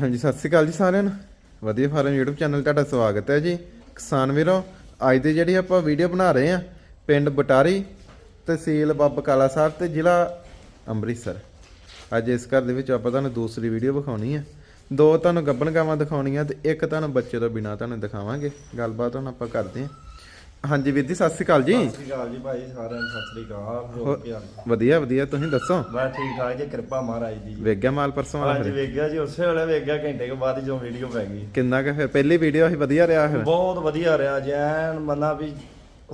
ਹਾਂਜੀ, ਸਤਿ ਸ਼੍ਰੀ ਅਕਾਲ ਜੀ ਸਾਰਿਆਂ ਨੂੰ। ਵਧੀਆ ਫਾਰਮ YouTube ਚੈਨਲ ਤੁਹਾਡਾ ਸਵਾਗਤ ਹੈ ਜੀ। ਕਿਸਾਨ ਵੀਰੋ, ਅੱਜ ਦੀ ਜਿਹੜੀ ਆਪਾਂ ਵੀਡੀਓ ਬਣਾ ਰਹੇ ਆ ਪਿੰਡ ਬਟਾਰੀ, ਤਹਿਸੀਲ ਬੱਬ ਕਾਲਾ ਸਾਹਿਬ ਤੇ ਜ਼ਿਲ੍ਹਾ ਅੰਮ੍ਰਿਤਸਰ। ਅੱਜ ਇਸ ਘਰ ਦੇ ਵਿੱਚ ਆਪਾਂ ਤੁਹਾਨੂੰ ਦੂਸਰੀ ਵੀਡੀਓ ਵਿਖਾਉਣੀ ਹੈ। ਦੋ ਤੁਹਾਨੂੰ ਗੱਬਣ ਗਾਵਾਂ ਦਿਖਾਉਣੀਆਂ ਤੇ ਇੱਕ ਤੁਹਾਨੂੰ ਬੱਚੇ ਤੋਂ ਬਿਨਾ ਤੁਹਾਨੂੰ ਦਿਖਾਵਾਂਗੇ। ਗੱਲਬਾਤ ਹੁਣ ਆਪਾਂ ਕਰਦੇ ਹਾਂ। ਹਾਂਜੀ ਵੀਰ ਜੀ ਸਤਿ ਸ਼੍ਰੀ ਅਕਾਲ ਜੀ। ਸਤਿ ਸ੍ਰੀ ਅਕਾਲ ਜੀ ਭਾਈ ਸਾਰਿਆਂ ਨੂੰ ਸਤਿ ਸ੍ਰੀ ਅਕਾਲ ਹੋਰ ਕੀ ਹਾਲ? ਵਧੀਆ ਵਧੀਆ ਤੁਸੀਂ ਦੱਸੋ? ਬਸ ਠੀਕ ਠਾਕ ਜੀ ਕਿਰਪਾ ਮਹਾਰਾਜ ਦੀ ਜੀ। ਵੇਖ ਗਿਆ ਮਾਲ ਪਰਸੋਂ ਵਾਲਾ ਅੱਜ ਫਿਰ? ਵੇਖ ਗਿਆ ਜੀ ਉਸੇ ਵੇਲੇ ਵੇਖ ਗਿਆ ਘੰਟੇ ਕੇ ਬਾਅਦ ਜੋ ਵੀਡੀਓ ਪੈ ਗਈ। ਕਿੰਨਾ ਕੁ ਫਿਰ? ਪਹਿਲੀ ਵੀਡੀਓ ਸੀ ਵਧੀਆ ਰਿਹਾ ਫਿਰ? ਬਹੁਤ ਵਧੀਆ ਰਿਹਾ ਜੀ ਐਨ ਮੰਨਾ ਵੀ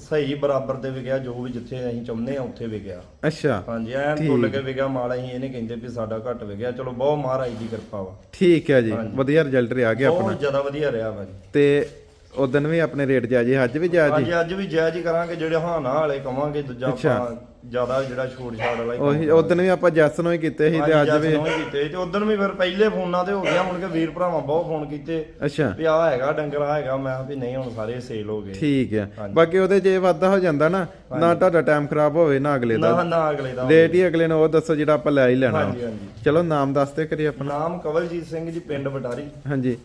ਸਹੀ ਬਰਾਬਰ ਤੇ ਵਿਗਿਆ ਜੋ ਵੀ ਜਿੱਥੇ ਅਸੀਂ ਚਾਹੁੰਦੇ ਆ ਉੱਥੇ ਵਿਗਿਆ ਅੱਛਾ ਹਾਂਜੀ ਐਨ। ਤੁੱਲ ਕੇ ਵਿਗਿਆ ਮਾਲ ਅਸੀਂ ਇਹਨੇ ਕਹਿੰਦੇ ਵੀ ਸਾਡਾ ਘੱਟ ਵਿਗਿਆ ਚਲੋ ਬਹੁਤ ਮਹਾਰਾਜ ਦੀ ਕਿਰਪਾ ਵਾ। ਠੀਕ ਹੈ ਜੀ ਹਾਂਜੀ। ਵਧੀਆ ਰਿਜ਼ਲਟ ਰਿਹਾ ਗਿਆ ਆਪਣਾ। ਬਹੁਤ ਜ਼ਿਆਦਾ ਵਧੀਆ ਰਿਹਾ ਵਾ ਜੀ। ਤੇ ਉਦੋਂ ਵੀ ਆਪਣੇ ਰੇਟ ਜਾਜੇ ਅੱਜ ਵੀ ਜਾਜੇ ਹਾਂਜੀ ਅੱਜ ਵੀ ਜਾਇਜ਼ ਹੀ ਕਰਾਂਗੇ ਜਿਹੜੇ ਹਾਨਾ ਵਾਲੇ ਕਵਾਂਗੇ ਦੂਜਾ ਅੱਛਾ। ਆਪਾਂ ਜ਼ਿਆਦਾ ਜਿਹੜਾ ਛੋਟ ਛਾੜ ਵਾਲਾ ਹੀ ਉਹੀ ਉਦੋਂ ਵੀ ਆਪਾਂ ਜੈਸ ਨੂੰ ਹੀ ਕੀਤੇ ਸੀ ਤੇ ਅੱਜ ਵੀ ਕੀਤੇ ਤੇ ਉਦੋਂ ਵੀ ਫਿਰ ਪਹਿਲੇ ਫੋਨਾਂ ਤੇ ਹੋ ਗਿਆ ਮੁੜ ਕੇ ਵੀਰ ਭਰਾਵਾਂ ਬਹੁਤ ਫੋਨ ਕੀਤੇ। ਅੱਛਾ। ਵੀ ਆ ਹੈਗਾ ਡੰਗਰ ਆ ਹੈਗਾ ਮੈਂ ਕਿਹਾ ਵੀ ਨਹੀਂ ਹੁਣ ਸਾਰੇ ਸੇਲ ਹੋ ਗਏ। ਠੀਕ ਹੈ। ਬਾਕੀ ਉਹਦੇ ਜੇ ਵਾਧਾ ਹੋ ਜਾਂਦਾ ਨਾ ਨਾ ਤੁਹਾਡਾ ਟਾਈਮ ਖਰਾਬ ਹੋਵੇ ਨਾ ਅਗਲੇ ਨਾ ਦਾ। ਨਾ ਅਗਲੇ ਦਾ। ਰੇਟ ਹੀ ਅਗਲੇ ਨੂੰ ਉਹ ਦੱਸੋ ਜਿਹੜਾ ਆਪਾਂ ਲੈ ਹੀ ਲੈਣਾ। ਹਾਂਜੀ ਹਾਂਜੀ। ਚਲੋ ਨਾਮ ਦੱਸਦੇ ਕਰੀ ਆਪਣਾ। ਨਾਮ ਕਵਲਜੀਤ ਸਿੰਘ ਜੀ ਪਿੰਡ ਬਟਾਰੀ। ਹਾਂਜੀ।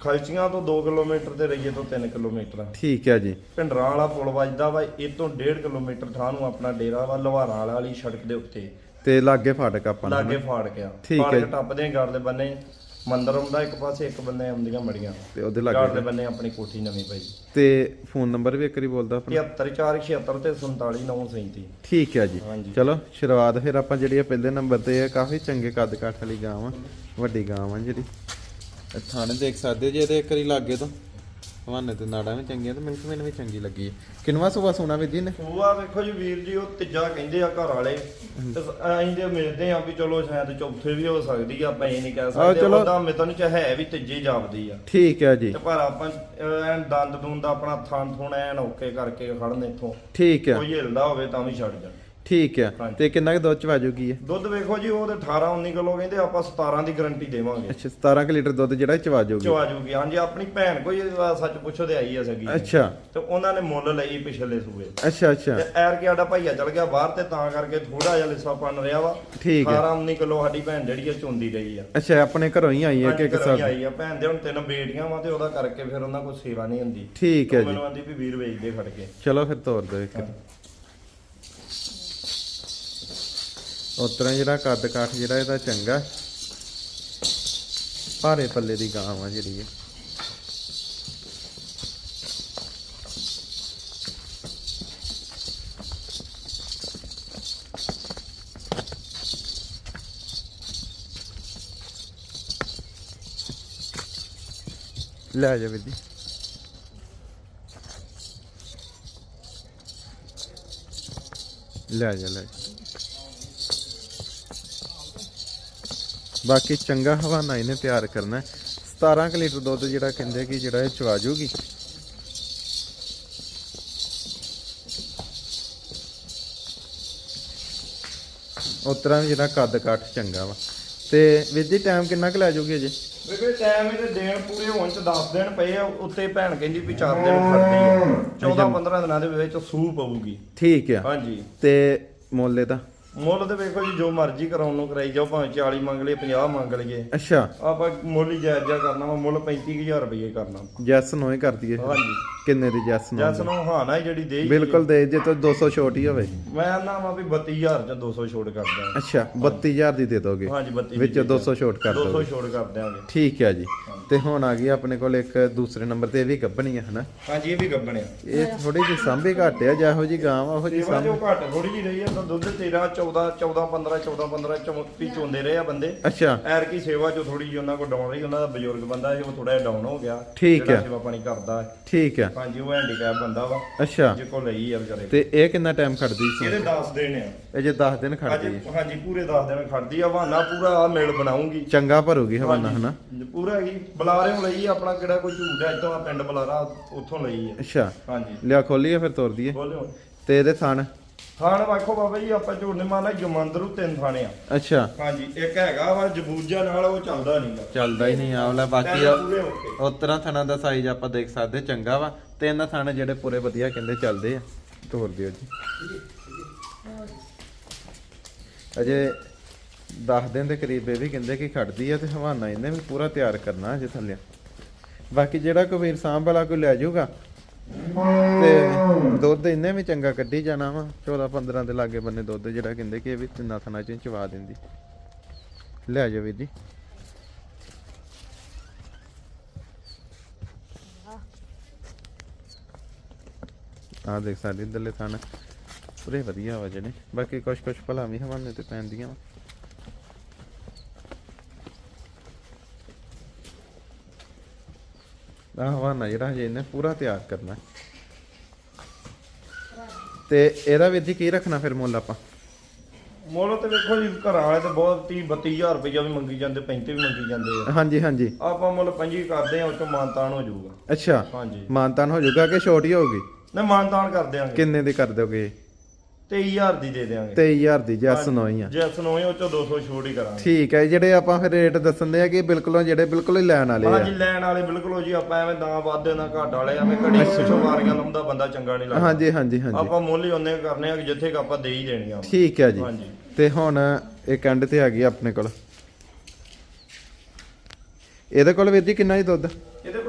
ਖਲਚੀਆਂ ਤੋਂ 2 ਕਿਲੋਮੀਟਰ ਤੇ ਰਈਏ ਤੋਂ 3 ਕਿਲੋਮੀਟਰ। ਆ। ਠੀਕ ਹੈ ਜੀ। ਭਿੰਡਰਾਂ ਵਾਲਾ ਪੁਲ ਵੱਜਦਾ ਵਾ ਇਹ ਤੋਂ 1.5 ਕਿਲੋਮੀਟਰ ਥਾਂ ਨੂੰ ਆਪਣਾ ਡੇਰਾ ਵਾ ਲਵਾਰਾਂ ਵਾਲੀ ਸੜਕ ਦੇ ਉੱਤੇ। ਤੇ ਲਾਗੇ ਫਾਟਕ ਆਪਾਂ ਨੂੰ ਲਾਗੇ ਫਾੜ ਗਿਆ ਠੀਕ ਹੈ। ਫਾੜ ਜੀ। ਕੇ ਟੱਪਦੇ ਗੜ ਦੇ ਬੰਨੇ ਮੰਦਰ ਆਉਂਦਾ ਇੱਕ ਪਾਸੇ ਇੱਕ ਬੰਨੇ ਆਉਂਦੀਆਂ ਮੜੀਆਂ। ਤੇ ਉਹਦੇ ਗੜ ਲਾਗੇ ਦੇ ਬੰਨੇ ਆਪਣੀ ਕੋਠੀ ਨਵੀਂ ਪਈ। ਤੇ ਫੋਨ ਨੰਬਰ ਵੀ ਇੱਕ ਵਾਰੀ ਬੋਲਦਾ ਆਪਣਾ। 73476 ਤੇ 47937 ਠੀਕ ਹੈ ਜੀ। ਚਲੋ ਸ਼ੁਰੂਆਤ ਫਿਰ ਆਪਾਂ ਜਿਹੜੀ ਆ ਪਹਿਲੇ ਨੰਬਰ ਤੇ ਆ ਕਾਫੀ ਚੰਗੇ ਕੱਦ ਕਾਠ ਵਾਲੀ ਗਾਂ ਵਾ ਵੱਡੀ ਗਾਂ ਵਾ ਜਿਹੜੀ। ਇਹ ਥਾਣੇ ਦੇਖ ਸਕਦੇ ਜੇ ਇਹਦੇ ਇੱਕ ਵਾਰੀ ਲਾਗੇ ਤੋਂ। ਹਵਾਨੇ ਤੇ ਨਾੜਾਂ ਵੀ ਚੰਗੀਆਂ ਤੇ ਮਿਲਕ ਮੈਨ ਵੀ ਚੰਗੀ ਲੱਗੀ ਕਿੰਨਵਾ ਸੁਬਾ ਸੋਨਾ ਵੀ ਜੀ ਨੇ ਸੂਆ ਵੇਖੋ ਜੀ ਵੀਰ ਜੀ ਉਹ ਤੀਜਾ ਕਹਿੰਦੇ ਆ ਘਰ ਵਾਲੇ। ਤੇ ਅਸੀਂ ਤੇ ਮਿਲਦੇ ਆ ਵੀ ਚਲੋ ਸ਼ਾਇਦ ਚੌਥੇ ਵੀ ਹੋ ਸਕਦੀ ਆ ਆਪਾਂ ਇਹ ਨਹੀਂ ਕਹਿ ਸਕਦੇ। ਚਲੋ। ਉਹਦਾ ਮਿਤਨ ਚ ਹੈ ਵੀ ਤੀਜੀ ਜਾਪਦੀ ਆ। ਠੀਕ ਹੈ ਜੀ। ਤੇ ਪਰ ਆਪਾਂ ਐਨ ਦੰਦ ਦੂੰਦ ਆਪਣਾ ਥਣ ਥੁਣ ਐਨ ਓਕੇ ਕਰਕੇ ਖੜਨ ਇੱਥੋਂ। ਠੀਕ ਹੈ ਕੋਈ ਹਿਲਦਾ ਹੋਵੇ ਤਾਂ ਵੀ ਛੱਡ ਜਾਣ। ਠੀਕ ਹਾਂਜੀ। ਤੇ ਕਿੰਨਾ ਕੁ ਦੁੱਧ ਚ ਵਾਜੂਗੀ ਹੈ ਦੁੱਧ ਵੇਖੋ ਜੀ ਉਹ ਤੇ 18 19 ਕਿਲੋ ਕਹਿੰਦੇ ਆਪਾਂ 17 ਦੀ ਗਾਰੰਟੀ ਦੇਵਾਂਗੇ। ਅੱਛਾ 17 ਕੁ ਲੀਟਰ ਦੁੱਧ ਜਿਹੜਾ ਚ ਵਾਜੂਗੀ। ਚਵਾ ਜੂਗੀ ਹਾਂਜੀ ਆਪਣੀ ਭੈਣ ਕੋਈ ਇਹ ਸੱਚ ਪੁੱਛੋ ਤੇ ਆਈ ਆ ਸਗੀ। ਅੱਛਾ। ਤੇ ਉਹਨਾਂ ਨੇ ਮੁੱਲ ਲਈ ਪਿਛਲੇ ਸੂਏ। ਅੱਛਾ ਅੱਛਾ। ਤੇ ਐਰ ਕੇ ਸਾਡਾ ਭਾਈਆ ਚਲ ਗਿਆ ਬਾਹਰ ਤੇ ਤਾਂ ਕਰਕੇ ਥੋੜਾ ਜਿਹਾ ਲਿੱਸਾ ਪਨ ਰਿਹਾ ਵਾ। ਠੀਕ ਹੈ 18 19 ਕਿਲੋ ਸਾਡੀ ਭੈਣ ਜਿਹੜੀ ਆ ਚੁੰਦੀ ਰਹੀ ਆ। ਅੱਛਾ ਆਪਣੇ ਘਰੋਂ ਹੀ ਆਈ ਹੈ ਕਿ ਇੱਕ ਸਾਲ। ਆਈ ਆ। ਭੈਣ ਦੇ ਹੁਣ ਤਿੰਨ ਬੇਟੀਆਂ ਵਾ ਤੇ ਉਹਦਾ ਕਰਕੇ ਫਿਰ ਉਹਨਾਂ ਕੋਲ ਸੇਵਾ ਨਹੀਂ ਹੁੰਦੀ। ਠੀਕ ਹੈ ਜੀ। ਮੈਨੂੰ ਆਂਦੀ ਵੀ ਵੀਰ ਵੇਚਦੇ ਖੜ ਕੇ। ਚਲੋ ਫਿਰ ਤੋਰ ਦਿਓ ਇੱਕ। ਉਤਰਾ ਜਿਹੜਾ ਕੱਦ ਕਾਠ ਜਿਹੜਾ ਇਹਦਾ ਚੰਗਾ। ਭਾਰੇ ਪੱਲੇ ਦੀ ਗਾਂ ਵਾ ਜਿਹੜੀ ਇਹ। ਲੈ ਜਾ ਵੀਰ ਜੀ। ਲੈ ਜਾ ਲੈ ਜਾ। ਬਾਕੀ ਚੰਗਾ ਹਵਾਨਾ ਇਹਨੇ ਤਿਆਰ ਕਰਨਾ। ਹੈ। 17 ਕੁ ਲੀਟਰ ਦੁੱਧ ਜਿਹੜਾ ਕਹਿੰਦੇ ਕਿ ਜਿਹੜਾ ਇਹ ਚਵਾ ਜੂਗੀ। ਉਤਰਾ ਵੀ ਜਿਹੜਾ ਕੱਦ ਕਾਠ ਚੰਗਾ ਵਾ। ਤੇ ਵੀਰ ਜੀ ਟਾਈਮ ਕਿੰਨਾ ਕੁ ਲੈ ਜੂਗੀ ਅਜੇ? ਵੇਖੋ ਟਾਈਮ ਇਹਦੇ ਦਿਨ ਪੂਰੇ ਹੋਣ ਚ 10 ਦਿਨ ਪਏ ਆ ਉੱਤੇ ਭੈਣ ਕਹਿੰਦੀ ਵੀ 4 ਦਿਨ ਖੜਦੀ ਆ। 14 15 ਦਿਨਾਂ ਦੇ ਵਿੱਚ ਸੂ ਪਊਗੀ। ਠੀਕ ਆ। ਹਾਂਜੀ। ਤੇ ਮੁੱਲ ਇਹਦਾ? ਮੁੱਲ ਤੇ ਵੇਖੋ ਜੀ ਜੋ ਮਰਜ਼ੀ ਕਰਾਉਣ ਨੂੰ ਕਰਾਈ ਜਾਓ ਭਾਵੇਂ 40 ਮੰਗ ਲਈਏ 50 ਮੰਗ ਲਈਏ। ਅੱਛਾ। ਆਪਾਂ ਮੁੱਲ ਹੀ ਜਾਇਜ਼ ਜਿਹਾ ਕਰਨਾ ਵਾ ਮੁੱਲ 35000 ਰੁਪਏ ਕਰਨਾ। ਜੈਸ ਨੂੰ ਹੀ ਕਰ ਦਈਏ। ਹਾਂਜੀ। ਕਿੰਨੇ ਦੀ ਜੈਸ ਨੂੰ ਜੈਸ ਨੂੰ ਹਾਂ ਨਾ ਜਿਹੜੀ ਦੇ ਬਿਲਕੁਲ ਦੇ ਜੇ ਤਾਂ 200 ਛੋਟ ਹੀ ਹੋਵੇ। ਮੈਂ ਨਾ ਵਾ ਵੀ 32000 ਚ 200 ਛੋਟ ਕਰ ਦਿਆਂਗੇ। ਅੱਛਾ 32000 ਦੀ ਦੇ ਦੋਗੇ। ਹਾਂਜੀ 32 ਵਿੱਚ 200 ਛੋਟ ਕਰ 200 ਦੋਗੇ। ਛੋਟ ਕਰ ਦਿਆਂਗੇ। ਠੀਕ ਹੈ ਜੀ। ਤੇ ਹੁਣ ਆ ਗਈ ਆਪਣੇ ਕੋਲ ਇੱਕ ਦੂਸਰੇ ਨੰਬਰ ਤੇ ਇਹ ਵੀ ਗੱਭਣੀ ਹੈ ਹਨਾ? ਹਾਂਜੀ ਇਹ ਵੀ ਗੱਬਣਿਆ ਇਹ ਥੋੜੀ ਜਿਹੀ ਸਾਂਭੀ ਘੱਟ ਆ ਜਿਹੋ ਜੀ ਗਾਂ ਉਹੋ ਜੀ ਸਾਂਭ ਘੱਟ ਥੋੜੀ ਜਿਹੀ ਰਹੀ ਆ ਤਾਂ ਦੁੱਧ 13 14 14 15 14 15 ਚੌਂਤੀ ਚੋਂਦੇ ਰਹੇ ਆ ਬੰਦੇ। ਅੱਛਾ। ਐਰ ਕੀ ਸੇਵਾ ਜੋ ਥੋੜੀ ਜਿਹੀ ਉਹਨਾਂ ਕੋਲ ਡਾਊਨ ਰਹੀ ਉਹਨਾਂ ਦਾ ਬਜ਼ੁਰਗ ਬੰਦਾ ਸੀ ਉਹ ਥੋੜਾ ਜਿਹਾ ਡਾਊਨ ਹੋ ਗਿਆ। ਠੀਕ ਜਿਹੜਾ ਹੈ। ਸੇਵਾ ਪਾਣੀ ਕਰਦਾ ਹੈ। ਠੀਕ ਹੈ ਹਾਂਜੀ ਉਹ ਹੈਂਡੀਕੈਪ ਬੰਦਾ ਵਾ ਅੱਛਾ। ਜੇ ਕੋ ਲਈ ਆ ਵਿਚਾਰੇ। ਤੇ ਇਹ ਕਿੰਨਾ ਟਾਈਮ ਖੜਦੀ ਸੀ? ਇਹਦੇ 10 ਦਿਨ ਆ। ਇਹ ਜੇ 10 ਦਿਨ ਖੜਦੀ ਅੱਜ ਹੈ ਹਾਂਜੀ ਪੂਰੇ 10 ਦਿਨ ਖੜਦੀ ਆ ਬਹਾਨਾ ਪੂਰਾ ਆ ਮੇਲ ਬਣਾਉਂਗੀ ਚੰਗਾ ਭਰੂਗੀ ਹਵਾਨਾ ਹਨਾ? ਪੂਰਾ ਹੀ ਬੁਲਾਰਿਓਂ ਲਈ ਆ, ਆਪਣਾ ਕਿਹੜਾ ਕੋਈ ਝੂਠ ਹੈ ਆ ਪਿੰਡ ਬੁਲਾਰਾ ਉੱਥੋਂ ਲਈ ਆ। ਅੱਛਾ। ਹਾਂਜੀ। ਲਿਆ ਖੋਲੀਏ ਫਿਰ ਤੋਰ ਦਈਏ ਬੋਲਿਓ ਤੇ ਇਹਦੇ ਥਣ? ਥਾਣ ਵੇਖੋ ਬਾਬਾ ਜੀ ਆਪਾਂ ਨਹੀਂ ਮੰਨਦਾ ਜਮੰਦਰੂ ਤਿੰਨ ਥਾਣੇ ਆ। ਅੱਛਾ। ਹਾਂਜੀ ਇੱਕ ਹੈਗਾ ਵਾ ਜਬੂਜਾ ਨਾਲ ਉਹ ਚੱਲਦਾ ਨਹੀਂਗਾ ਚੱਲਦਾ ਹੀ ਨਹੀਂ ਆਵਲਾ ਬਾਕੀ ਤਿੰਨ ਪੂਰੇ ਥਣਾ ਦਾ ਸਾਈਜ਼ ਆਪਾਂ ਦੇਖ ਸਕਦੇ ਚੰਗਾ ਵਾ। ਤੇ ਇਹਨਾਂ ਥਾਣੇ ਜਿਹੜੇ ਪੂਰੇ ਵਧੀਆ ਕਹਿੰਦੇ ਚੱਲਦੇ ਆ। ਤੋਰ ਦਿਓ ਜੀ। ਅਜੇ 10 ਦਿਨ ਦੇ ਕਰੀਬ ਇਹ ਵੀ ਕਹਿੰਦੇ ਕਿ ਖੜਦੀ ਆ ਤੇ ਹਵਾਨਾ ਇਹਨੇ ਵੀ ਪੂਰਾ ਤਿਆਰ ਕਰਨਾ ਅਜੇ ਥੱਲੇ। ਬਾਕੀ ਜਿਹੜਾ ਕੋਈ ਵੀਰ ਸਾਂਭ ਵਾਲਾ ਕੋਈ ਲੈ ਜਾਊਗਾ ਤੇ ਦੁੱਧ ਇਹਨੇ ਵੀ ਚੰਗਾ ਕੱਢੀ ਜਾਣਾ ਵਾ 14 15 ਦੇ ਲਾਗੇ ਬੰਨੇ ਦੁੱਧ, ਜਿਹੜਾ ਕਹਿੰਦੇ ਕਿ ਇਹ ਵੀ ਤਿੰਨਾਂ ਥਣਾ ਚ ਚਵਾ ਦਿੰਦੀ। ਲੈ ਜਾ ਵੀਰ ਜੀ। ਆ ਦੇਖ ਸਾਡੇ ਇਧਰਲੇ ਥਣ, ਪੂਰੇ ਵਧੀਆ ਵਾ ਜਿਹੜੇ। ਬਾਕੀ ਕੁਛ ਕੁਛ ਭਲਾ ਵੀ ਹਵਾਨੇ ਤੇ ਪੈਂਦੀਆਂ ਵਾ। ਆ ਹਵਾਨਾ ਜਿਹੜਾ ਹਜੇ ਇਹਨੇ ਪੂਰਾ ਤਿਆਰ ਕਰਨਾ। ਤੇ ਇਹਦਾ ਵੀਰ ਜੀ ਕੀ ਰੱਖਣਾ ਫਿਰ ਮੁੱਲ ਆਪਾਂ? ਮੁੱਲ ਤੇ ਵੇਖੋ ਜੀ ਘਰਾਂ ਵਾਲੇ ਤੇ ਬਹੁਤ 30 32000 ਰੁਪਇਆ ਵੀ ਮੰਗੀ ਜਾਂਦੇ 35 ਵੀ ਮੰਗੀ ਜਾਂਦੇ ਆ। ਹਾਂਜੀ ਹਾਂਜੀ। ਆਪਾਂ ਮੁੱਲ 25 ਕਰਦੇ ਆ ਉਹ ਚੋਂ ਮਾਨਤਾਨ ਹੋ ਜਾਊਗਾ। ਅੱਛਾ ਹਾਂਜੀ। ਮਾਨਤਾਨ ਹੋ ਜਾਊਗਾ ਕਿ ਛੋਟੀ ਹੋਊਗੀ? ਨਾ ਮਾਨਤਾਨ ਕਰ ਦਿਆਂਗੇ। ਕਿੰਨੇ ਦੀ ਕਰ ਦੋਗੇ 23000 ਦੀ ਦੇ ਦਿਆਂਗੇ। 23000 ਦੀ ਜੈਸ ਨੋਈ ਆ। ਜੇ ਸੁਣੋਏ ਉਹ ਚੋਂ 200 ਛੋੜ ਹੀ ਕਰਾਂਗੇ। ਠੀਕ ਹੈ ਜਿਹੜੇ ਆਪਾਂ ਫਿਰ ਰੇਟ ਦੱਸਣ ਦੇ ਆ ਕਿ ਬਿਲਕੁਲ ਜਿਹੜੇ ਬਿਲਕੁਲ ਹੀ ਲੈਣ ਵਾਲੇ ਆ। ਹਾਂਜੀ ਲੈਣ ਵਾਲੇ ਬਿਲਕੁਲ ਜੀ ਆਪਾਂ ਐਵੇਂ ਦਾ ਵਾਧੇ ਨਾ ਘਾਟ ਵਾਲੇ ਐਵੇਂ ਘੜੀ ਪਿੱਛੋਂ ਵਾਰੀਆਂ ਲਾਉਂਦਾ ਬੰਦਾ ਚੰਗਾ ਨਹੀਂ ਲੱਗਦਾ। ਹਾਂਜੀ ਹਾਂਜੀ ਹਾਂਜੀ। ਆਪਾਂ ਮੁੱਲ ਹੀ ਉਹਨੇ ਕਰਨੇ ਆ ਕਿ ਜਿੱਥੇ ਕਿ ਆਪਾਂ ਦੇ ਹੀ ਦੇਣੀਆਂ ਠੀਕ ਹੈ ਜੀ। ਹਾਂਜੀ। ਤੇ ਹੁਣ ਇੱਕ ਐਂਡ ਤੇ ਆ ਗਈ ਆਪਣੇ ਕੋਲ। ਇਹਦੇ ਕੋਲ ਵੀਰ ਜੀ ਕਿੰਨਾ ਹੀ ਦੁੱਧ?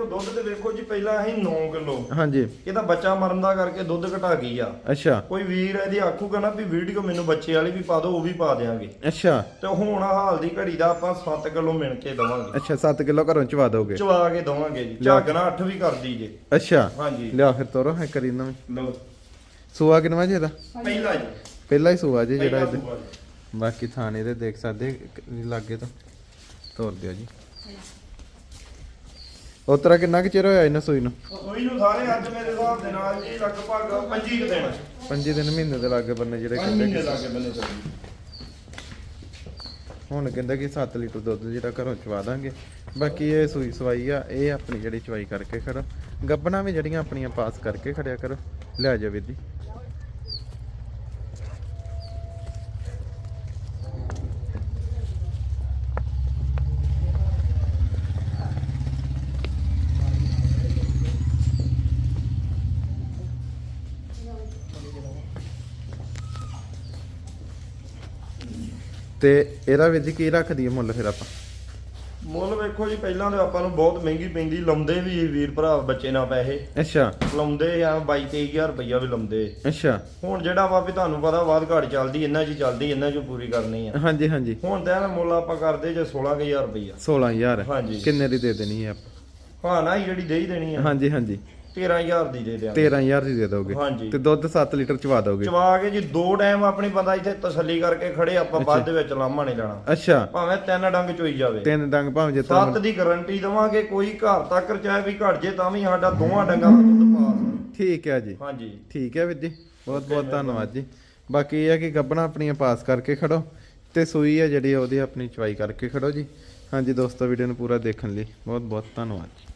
ਦੁੱਧ ਤੇ ਵੇਖੋ ਜੀ ਪਹਿਲਾਂ ਅਸੀਂ 9 ਕਿਲੋ। ਹਾਂਜੀ। ਇਹਦਾ ਬੱਚਾ ਮਰਨ ਦਾ ਕਰਕੇ ਦੁੱਧ ਘਟਾ ਗਈ ਆ। ਅੱਛਾ। ਕੋਈ ਵੀਰ ਇਹਦੀ ਆਖੂਗਾ ਨਾ ਵੀ ਵੀਡੀਓ ਮੈਨੂੰ ਬੱਚੇ ਵਾਲੀ ਵੀ ਪਾ ਦਿਓ ਉਹ ਵੀ ਪਾ ਦੇਾਂਗੇ ਅੱਛਾ। ਤੇ ਹੁਣ ਹਾਲ ਦੀ ਘੜੀ ਦਾ ਆਪਾਂ 7 ਕਿਲੋ ਮਿਣ ਕੇ ਦਵਾਂਗੇ। ਅੱਛਾ 7 ਕਿਲੋ ਘਰੋਂ ਚਵਾ ਦੋਗੇ? ਚਵਾ ਕੇ ਦਵਾਂਗੇ ਜੀ। ਝੱਗ ਨਾ 8 ਵੀ ਕਰਦੀ ਜੇ। ਅੱਛਾ। ਹਾਂਜੀ। ਲਿਆ ਫਿਰ ਤੋਰੋ ਹੈ ਕਰੀ ਨਾ। ਲਓ। ਸੂਆ ਕਿਨਵਾ ਜੀ ਇਹਦਾ ਪਹਿਲਾ ਜੀ। ਪਹਿਲਾ ਹੀ ਸੂਆ ਜੀ ਜਿਹੜਾ ਇਹਦੇ। ਬਾਕੀ ਥਾਣੇ ਦੇ ਦੇਖ ਸਕਦੇ ਲੱਗੇ ਤਾਂ। ਤੋਰ ਦਿਓ ਜੀ। ਉਤਰਾ ਕਿੰਨਾ ਕੁ ਚਿਰ ਹੋਇਆ ਇਹਨਾਂ ਸੂਈ ਨੂੰ? ਕੋਈ ਨੂੰ ਸਾਰੇ ਅੱਜ ਮੇਰੇ ਹਿਸਾਬ ਦੇ ਨਾਲ ਜੀ ਲਗਭਗ 25 ਕੁ ਦਿਨ। ਪੰਜੀ ਦਿਨ ਮਹੀਨੇ ਦੇ ਲਾਗੇ ਬੰਨੇ ਜਿਹੜੇ 5 ਕਹਿੰਦੇ ਮਹੀਨੇ ਕਿ ਲੱਗੇ ਬੰਨੇ ਚੱਲੀ ਹੁਣ ਕਹਿੰਦੇ ਕਿ 7 ਲੀਟਰ ਦੁੱਧ ਜਿਹੜਾ ਘਰੋਂ ਚਵਾ ਦਾਂਗੇ। ਬਾਕੀ ਇਹ ਸੂਈ ਸਵਾਈ ਆ ਇਹ ਆਪਣੀ ਜਿਹੜੀ ਚਵਾਈ ਕਰਕੇ ਖੜੋ। ਗੱਬਣਾ ਵੀ ਜਿਹੜੀਆਂ ਆਪਣੀਆਂ ਪਾਸ ਕਰਕੇ ਖੜਿਆ ਕਰੋ। ਲੈ ਜਾ ਵੀਰ ਜੀ। ਤੇ ਇਹਦਾ ਵੀਰ ਜੀ ਕੀ ਰੱਖਦੀ ਹੈ ਮੁੱਲ ਫਿਰ ਆਪਾਂ? ਮੁੱਲ ਵੇਖੋ ਜੀ ਪਹਿਲਾਂ ਤਾਂ ਆਪਾਂ ਨੂੰ ਬਹੁਤ ਮਹਿੰਗੀ ਪੈਂਦੀ ਲਾਉਂਦੇ ਵੀ ਵੀਰ ਭਰਾ ਬੱਚੇ ਨਾਲ ਪੈਸੇ। ਅੱਛਾ। ਲਾਉਂਦੇ ਆ 22 23000 ਰੁਪਇਆ ਵੀ ਲਾਉਂਦੇ। ਅੱਛਾ। ਹੁਣ ਜਿਹੜਾ ਵਾ ਵੀ ਤੁਹਾਨੂੰ ਪਤਾ ਬਾਦ ਘਾਟ ਚੱਲਦੀ ਇਹਨਾਂ 'ਚ ਹੀ ਚੱਲਦੀ ਇਹਨਾਂ 'ਚੋਂ ਪੂਰੀ ਕਰਨੀ ਆ। ਹਾਂਜੀ ਹਾਂਜੀ। ਹੁਣ ਤਾਂ ਇਹਦਾ ਮੁੱਲ ਆਪਾਂ ਕਰਦੇ ਜੇ 16000 ਰੁਪਇਆ 16000 ਹਾਂਜੀ। ਕਿੰਨੇ ਦੀ ਦੇ ਦੇਣੀ ਹੈ ਆਪਾਂ? ਹਾਂ ਨਾ ਜਿਹੜੀ ਦੇ ਹੀ ਦੇਣੀ ਆ। ਹਾਂਜੀ ਹਾਂਜੀ। 13000 ਦੀ ਦੇ ਦਿਆਂਗੇ। 13000 ਦੀ ਦੇ ਦੋਗੇ। ਹਾਂਜੀ। ਤੇ ਦੁੱਧ 7 ਲੀਟਰ ਚਵਾ ਦੋਗੇ। ਚਵਾ ਕੇ ਜੀ ਦੋ ਟਾਈਮ ਆਪਣੀ ਬੰਦਾ ਇੱਥੇ ਤਸੱਲੀ ਕਰਕੇ ਖੜੇ ਆਪਾਂ ਬਾਅਦ ਦੇ ਵਿੱਚ ਲਾਮਾ ਨਹੀਂ ਲੈਣਾ। ਅੱਛਾ। ਭਾਵੇਂ ਤਿੰਨ ਡੰਗ ਚੋਈ ਜਾਵੇ। ਤਿੰਨ ਡੰਗ ਭਾਵੇਂ ਜਿੱਤਰਾ ਸੱਤ ਦੀ ਗਾਰੰਟੀ ਦਵਾਂਗੇ ਕੋਈ ਘਰ ਤੱਕ ਚਾਹੇ ਵੀ ਘਟ ਜੇ ਤਾਂ ਵੀ ਸਾਡਾ ਦੋਵਾਂ ਡੰਗਾਂ ਦਾ ਦੁੱਧ ਪਾਸ ਠੀਕ ਹੈ ਜੀ। ਹਾਂਜੀ। ਠੀਕ ਹੈ ਵੀਰ ਜੀ। ਬਹੁਤ ਬਹੁਤ ਧੰਨਵਾਦ ਜੀ। ਬਾਕੀ ਇਹ ਹੈ ਕਿ ਗੱਬਣਾ ਆਪਣੀਆਂ ਪਾਸ ਕਰਕੇ ਖੜੋ ਤੇ ਸੂਈ ਹੈ ਜਿਹੜੀ ਉਹਦੀ ਆਪਣੀ ਚਵਾਈ ਕਰਕੇ ਖੜੋ ਜੀ। ਹਾਂਜੀ ਦੋਸਤੋ ਵੀਡੀਓ ਨੂੰ ਪੂਰਾ ਦੇਖਣ ਲਈ ਬਹੁਤ ਬਹੁਤ ਧੰਨਵਾਦ ਜੀ।